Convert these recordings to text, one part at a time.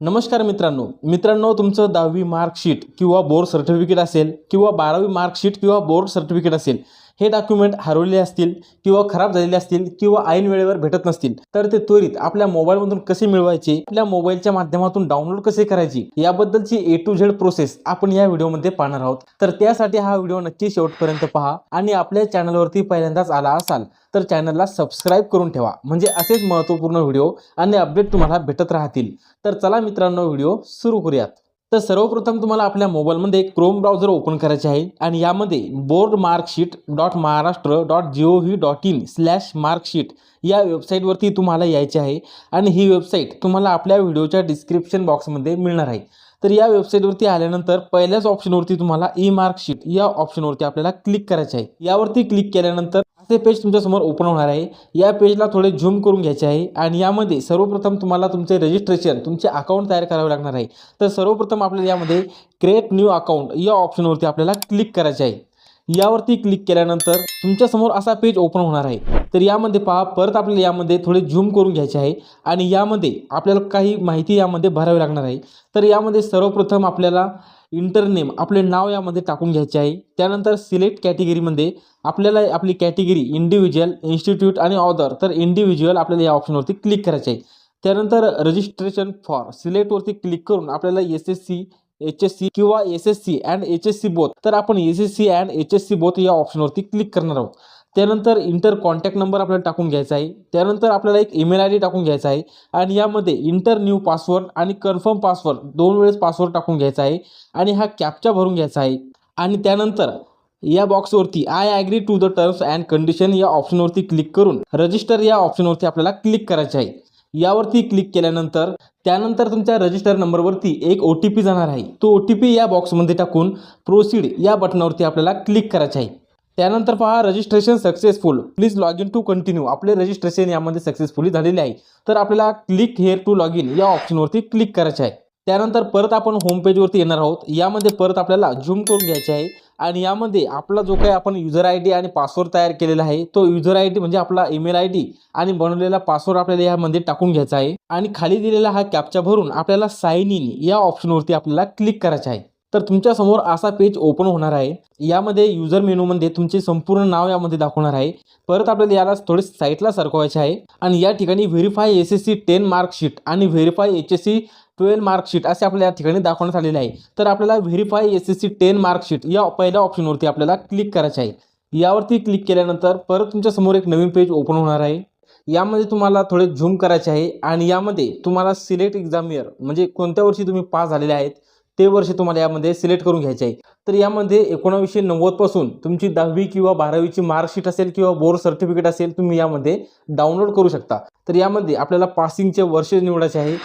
नमस्कार मित्रांनो. मित्रांनो तुमचं दहावी मार्कशीट किंवा बोर्ड सर्टिफिकेट असेल किंवा बारावी मार्कशीट किंवा बोर्ड सर्टिफिकेट असेल हे डॉक्युमेंट हरवलेले असतील किंवा खराब झालेले असतील किंवा ऐन वेळेवर भेटत नसतील तर ते त्वरित आपल्या मोबाईलमधून कसे मिळवायचे आपल्या मोबाईलच्या माध्यमातून डाउनलोड कसे करायची याबद्दलची ए टू झेड प्रोसेस आपण या व्हिडिओमध्ये पाहणार आहोत. तर त्यासाठी हा व्हिडिओ नक्की शेवटपर्यंत पहा आणि आपल्या चॅनलवरती पहिल्यांदाच आला असाल तर चॅनलला सबस्क्राईब करून ठेवा. म्हणजे असेच महत्त्वपूर्ण व्हिडिओ आणि अपडेट तुम्हाला भेटत राहतील. तर चला मित्रांनो व्हिडिओ सुरू करूयात. तर सर्वप्रथम तुम्हाला आपल्या मोबाईलमध्ये क्रोम ब्राउझर ओपन करायचे आहे आणि यामध्ये board marksheet dot Maharashtra dot G O V dot in slash marksheet या वेबसाईटवरती तुम्हाला यायचे आहे. आणि ही वेबसाईट तुम्हाला आपल्या व्हिडिओच्या डिस्क्रिप्शन बॉक्समध्ये मिळणार आहे. तर या वेबसाईटवरती आल्यानंतर पहिल्याच ऑप्शनवरती तुम्हाला ई मार्कशीट या ऑप्शनवरती आपल्याला क्लिक करायचे आहे. यावरती क्लिक केल्यानंतर ते पेज तुमच्यासमोर ओपन होणार आहे. या पेजला थोडे झूम करून घ्यायचे आहे आणि यामध्ये सर्वप्रथम तुम्हाला तुमचे रजिस्ट्रेशन तुमचे अकाउंट तयार करावे लागणार आहे. तर सर्वप्रथम आपल्याला यामध्ये क्रिएट न्यू अकाउंट या ऑप्शनवरती आपल्याला क्लिक करायचे आहे. यावरती क्लिक केल्यानंतर तुमच्यासमोर असा पेज ओपन होणार आहे. तर यामध्ये पहा परत आपल्याला यामध्ये थोडे झूम करून घ्यायचे आहे आणि यामध्ये आपल्याला काही माहिती यामध्ये भरावी लागणार आहे. तर यामध्ये सर्वप्रथम आपल्याला इंटरनेम आपले नाव यामध्ये टाकून घ्यायचे आहे. त्यानंतर सिलेक्ट कॅटेगरीमध्ये आपल्याला आपली कॅटेगरी इंडिव्हिज्युअल इन्स्टिट्यूट आणि ऑदर तर इंडिव्हिज्युअल आपल्याला या ऑप्शनवरती क्लिक करायचे आहे. त्यानंतर रजिस्ट्रेशन फॉर सिलेक्टवरती क्लिक करून आपल्याला S S C H S C किंवा S S C and H S C both तर आपण S S C and H S C both या ऑप्शनवरती क्लिक करणार आहोत. त्यानंतर इंटर कॉन्टॅक्ट नंबर आपल्याला टाकून घ्यायचा आहे. त्यानंतर आपल्याला एक ईमेल आय डी टाकून घ्यायचा आहे. आणि यामध्ये इंटर न्यू पासवर्ड आणि कन्फर्म पासवर्ड दोन वेळेस पासवर्ड टाकून घ्यायचा आहे. आणि हा कॅपचा भरून घ्यायचा आहे. आणि त्यानंतर या बॉक्सवरती I agree to the terms and condition या ऑप्शनवरती क्लिक करून रजिस्टर या ऑप्शनवरती आपल्याला क्लिक करायचे आहे. यावरती क्लिक केल्यानंतर त्यानंतर तुमच्या रजिस्टर नंबरवरती एक ओ टी पी जाणार आहे. तो ओ टी पी या बॉक्समध्ये टाकून प्रोसीड या बटनावरती आपल्याला क्लिक करायचे आहे. त्यानंतर पहा registration successful please log in to continue आपले रजिस्ट्रेशन यामध्ये सक्सेसफुली झालेले आहे. तर आपल्याला click here to log in या ऑप्शनवरती क्लिक करायचे आहे. त्यानंतर परत आपण होम पेजवरती येणार आहोत. यामध्ये परत आपल्याला झूम करून घ्यायचे आहे. आणि यामध्ये आपला जो काही आपण युजर आय डी आणि पासवर्ड तयार केलेला आहे तो युजर आय डी म्हणजे आपला ईमेल आय डी आणि बनवलेला पासवर्ड आपल्याला यामध्ये टाकून घ्यायचा आहे. आणि खाली दिलेला हा कॅपचा भरून आपल्याला साईन इन या ऑप्शनवरती आपल्याला क्लिक करायचा आहे. तर तुमच्यासमोर असा पेज ओपन होणार आहे. यामध्ये युजर मेनूमध्ये तुमचे संपूर्ण नाव यामध्ये दाखवणार आहे. परत आपल्याला याला थोडे साईटला सरकवायचे आहे. आणि या ठिकाणी verify S S C ten marksheet आणि verify H S C twelve marksheet असे आपल्या या ठिकाणी दाखवण्यात आलेले आहे. तर आपल्याला verify S S C ten marksheet या पहिल्या ऑप्शनवरती आपल्याला क्लिक करायचे आहे. यावरती क्लिक केल्यानंतर परत तुमच्यासमोर एक नवीन पेज ओपन होणार आहे. यामध्ये तुम्हाला थोडे झूम करायचे आहे. आणि यामध्ये तुम्हाला सिलेक्ट एक्झाम इयर म्हणजे कोणत्या वर्षी तुम्ही पास झालेले आहेत. ते वर्ष तुम्हाला यामध्ये सिलेक्ट करून घ्यायचे आहे. तर यामध्ये एकोणावीसशे नव्वदपासून तुमची दहावी किंवा बारावीची मार्कशीट असेल किंवा बोर्ड सर्टिफिकेट असेल तुम्ही यामध्ये डाउनलोड करू शकता. तर यामध्ये आपल्याला पासिंगचे वर्ष निवडायचे आहे.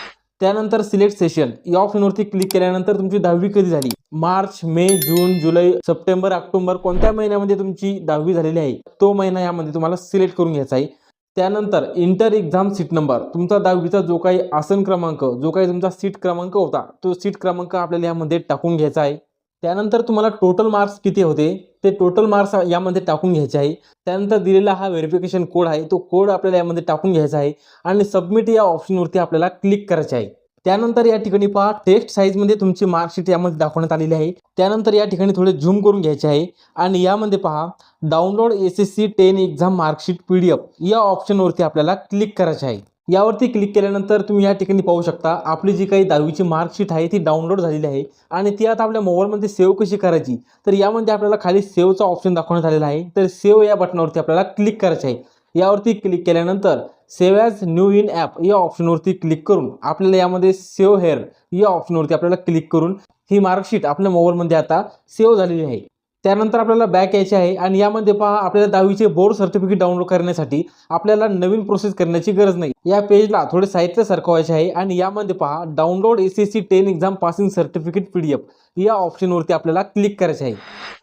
त्यानंतर सिलेक्ट सेशन. या ऑप्शनवरती क्लिक केल्यानंतर तुमची दहावी कधी झाली? मार्च मे जून जुलै सप्टेंबर ऑक्टोबर कोणत्या महिन्यामध्ये तुमची दहावी झालेली आहे? तो महिना यामध्ये तुम्हाला सिलेक्ट करून घ्यायचा आहे. त्यानंतर इंटर एक्झाम सीट नंबर. तुमचा दहावीचा जो काही आसन क्रमांक जो काही तुमचा सीट क्रमांक होता तो सीट क्रमांक आपल्याला यामध्ये टाकून घ्यायचा आहे. त्यानंतर तुम्हाला टोटल मार्क्स किती होते ते टोटल मार्क्स यामध्ये टाकून घ्यायचे आहे. त्यानंतर दिलेला हा व्हेरिफिकेशन कोड आहे तो कोड आपल्याला यामध्ये टाकून घ्यायचा आहे आणि सबमिट या ऑप्शनवरती आपल्याला क्लिक करायचे आहे. त्यानंतर या ठिकाणी पहा टेक्स्ट साईजमध्ये तुमची मार्कशीट यामध्ये दाखवण्यात आलेली आहे. त्यानंतर या ठिकाणी थोडे झूम करून घ्यायचे आहे. आणि यामध्ये पहा download S S C ten exam marksheet P D F या ऑप्शनवरती आपल्याला क्लिक करायचे आहे. यावरती क्लिक केल्यानंतर तुम्ही या ठिकाणी पाहू शकता आपली जी काही दहावीची मार्कशीट आहे ती डाउनलोड झालेली आहे. आणि ती आता आपल्या मोबाईलमध्ये सेव्ह कशी करायची? तर यामध्ये आपल्याला खाली सेव्हचा ऑप्शन दाखवण्यात आलेला आहे. तर सेव्ह या बटनावरती आपल्याला क्लिक करायचे आहे. यावरती क्लिक केल्यानंतर save as new in app या ऑप्शनवरती क्लिक करून आपल्याला यामध्ये सेव्ह हेअर या ऑप्शनवरती आपल्याला क्लिक करून ही मार्कशीट आपल्या मोबाईलमध्ये आता सेव्ह झालेली आहे. त्यानंतर आपल्याला बॅक यायचे आहे आणि यामध्ये पहा आपल्याला दहावीचे बोर्ड सर्टिफिकेट डाउनलोड करण्यासाठी आपल्याला नवीन प्रोसेस करण्याची गरज नाही. या पेजला थोडे साहित्य सरकवायचे आहे आणि यामध्ये पहा download S S C ten exam passing certificate P या ऑप्शनवरती आपल्याला क्लिक करायचे आहे.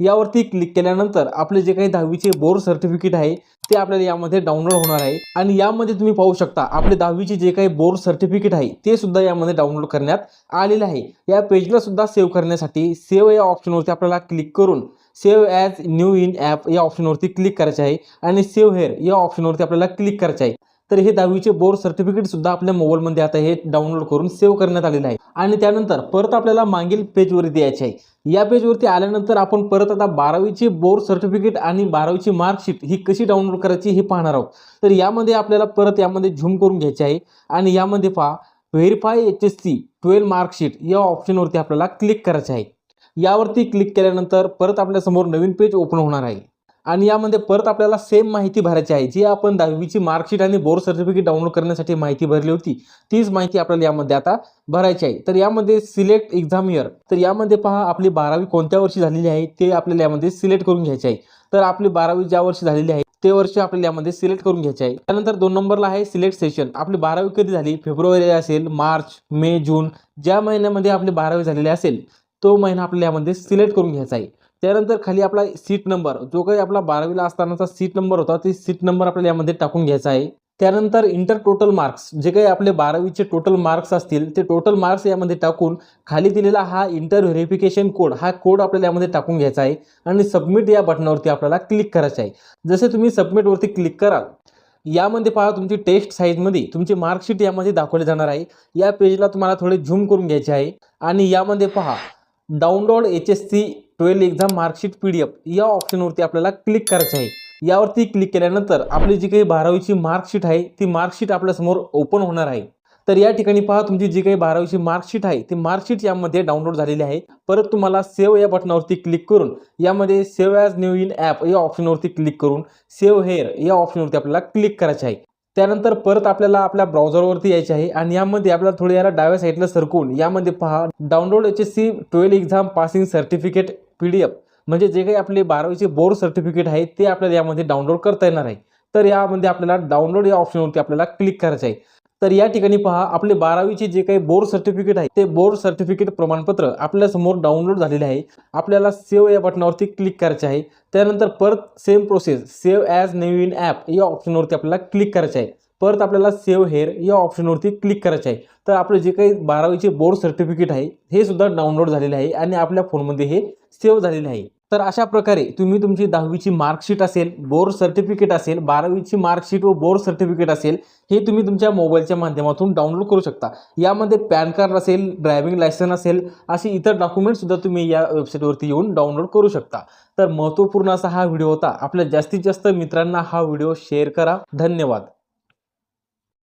यावरती क्लिक केल्यानंतर आपले जे काही दहावीचे बोर्ड सर्टिफिकेट आहे ते आपल्याला यामध्ये डाउनलोड होणार आहे. आणि यामध्ये तुम्ही पाहू शकता आपले दहावीचे जे काही बोर्ड सर्टिफिकेट आहे ते सुद्धा यामध्ये डाउनलोड करण्यात आलेले आहे. या पेजला सुद्धा सेव्ह करण्यासाठी सेव्ह या ऑप्शनवरती आपल्याला क्लिक करून save as new in app या ऑप्शनवरती क्लिक करायचे आहे. आणि सेव्ह हेअर या ऑप्शनवरती आपल्याला क्लिक करायचे आहे. तर हे दहावीचे बोर्ड सर्टिफिकेट सुद्धा आपल्या मोबाईलमध्ये आता हे डाउनलोड करून सेव्ह करण्यात आलेलं आहे. आणि त्यानंतर परत आपल्याला मागील पेजवरती यायचे आहे. या पेजवरती आल्यानंतर आपण परत आता बारावीची बोर्ड सर्टिफिकेट आणि बारावीची मार्कशीट ही कशी डाउनलोड करायची हे पाहणार आहोत. तर यामध्ये आपल्याला परत यामध्ये झूम करून घ्यायचे आहे. आणि यामध्ये पहा verify H S C twelve marksheet या ऑप्शनवरती आपल्याला क्लिक करायचे आहे. यावरती क्लिक केल्यानंतर परत आपल्यासमोर नवीन पेज ओपन होणार आहे. आणि यामध्ये परत आपल्याला सेम माहिती भरायची आहे. जी आपण दहावीची मार्कशीट आणि बोर्ड सर्टिफिकेट डाउनलोड करण्यासाठी माहिती भरली होती तीच माहिती आपल्याला यामध्ये आता भरायची आहे. तर यामध्ये सिलेक्ट एक्झाम इयर तर यामध्ये पहा आपली बारावी कोणत्या वर्षी झालेली आहे ते आपल्याला यामध्ये सिलेक्ट करून घ्यायचे आहे. तर आपली बारावी ज्या वर्षी झालेली आहे ते वर्ष आपल्याला यामध्ये सिलेक्ट करून घ्यायचे आहे. त्यानंतर दोन नंबरला आहे सिलेक्ट सेशन आपली बारावी कधी झाली? फेब्रुवारी असेल मार्च मे जून ज्या महिन्यामध्ये आपली बारावी झालेली असेल तो महिना आपल्याला यामध्ये सिलेक्ट करून घ्यायचा आहे. त्यानंतर खाली आपला सीट नंबर जो काही आपला बारावीला असतानाचा सीट नंबर होता ते सीट नंबर आपल्याला यामध्ये टाकून घ्यायचा आहे. त्यानंतर इंटर टोटल मार्क्स जे काही आपले बारावीचे टोटल मार्क्स असतील ते टोटल मार्क्स यामध्ये टाकून खाली दिलेला हा इंटर व्हेरिफिकेशन कोड हा कोड आपल्याला यामध्ये टाकून घ्यायचा आहे. आणि सबमिट या बटनावरती आपल्याला क्लिक करायचं आहे. जसे तुम्ही सबमिटवरती क्लिक कराल यामध्ये पहा तुमची टेस्ट साईजमध्ये तुमची मार्कशीट यामध्ये दाखवली जाणार आहे. या पेजला तुम्हाला थोडे झूम करून घ्यायचे आहे. आणि यामध्ये पहा download H S C twelve exam marksheet P D F या ऑप्शनवरती आपल्याला क्लिक करायचं आहे. यावरती क्लिक केल्यानंतर आपली जी काही बारावीची मार्कशीट आहे ती मार्कशीट आपल्यासमोर ओपन होणार आहे. तर या ठिकाणी पहा तुमची जी काही बारावीची मार्कशीट आहे ती मार्कशीट यामध्ये डाउनलोड झालेली आहे. परत तुम्हाला सेव्ह या बटनावरती क्लिक करून यामध्ये save as new in app या ऑप्शनवरती क्लिक करून सेव्ह हेअर या ऑप्शनवरती आपल्याला क्लिक करायचे आहे. त्यानंतर परत आपल्याला आपल्या ब्राउझरवरती यायचे आहे आणि यामध्ये आपल्याला थोडे याला डाव्या साईडला सरकून यामध्ये पहा download H S C twelve exam passing certificate P D F म्हणजे जे काही आपले बारावीचे बोर्ड सर्टिफिकेट आहे ते आपल्याला यामध्ये डाउनलोड करता येणार आहे. तर यामध्ये आपल्याला डाउनलोड या ऑप्शनवरती आपल्याला क्लिक करायचं आहे. तर या ठिकाणी पहा आपले बारावीचे जे काही बोर्ड सर्टिफिकेट आहे ते बोर्ड सर्टिफिकेट प्रमाणपत्र आपल्यासमोर डाउनलोड झालेले आहे. आपल्याला सेव्ह या बटनावरती क्लिक करायचे आहे. त्यानंतर परत सेम प्रोसेस सेव्ह ॲज नवीन ॲप या ऑप्शनवरती आपल्याला क्लिक करायचे आहे. परत आपल्याला सेव्ह हेअर या ऑप्शनवरती क्लिक करायचे आहे. तर आपलं जे काही बारावीचे बोर्ड सर्टिफिकेट आहे हे सुद्धा डाउनलोड झालेले आहे आणि आपल्या फोनमध्ये हे सेव्ह झालेली आहे. तर अशा प्रकारे तुम्ही तुमची दहावीची मार्कशीट असेल बोर्ड सर्टिफिकेट असेल बारावीची मार्कशीट व बोर्ड सर्टिफिकेट असेल हे तुम्ही तुमच्या मोबाईलच्या माध्यमातून डाउनलोड करू शकता. यामध्ये पॅन कार्ड असेल ड्रायव्हिंग लायसन असेल असे इतर डॉक्युमेंटसुद्धा तुम्ही या वेबसाईटवरती येऊन डाउनलोड करू शकता. तर महत्त्वपूर्ण असा हा व्हिडिओ होता. आपल्या जास्तीत जास्त मित्रांना हा व्हिडिओ शेअर करा. धन्यवाद.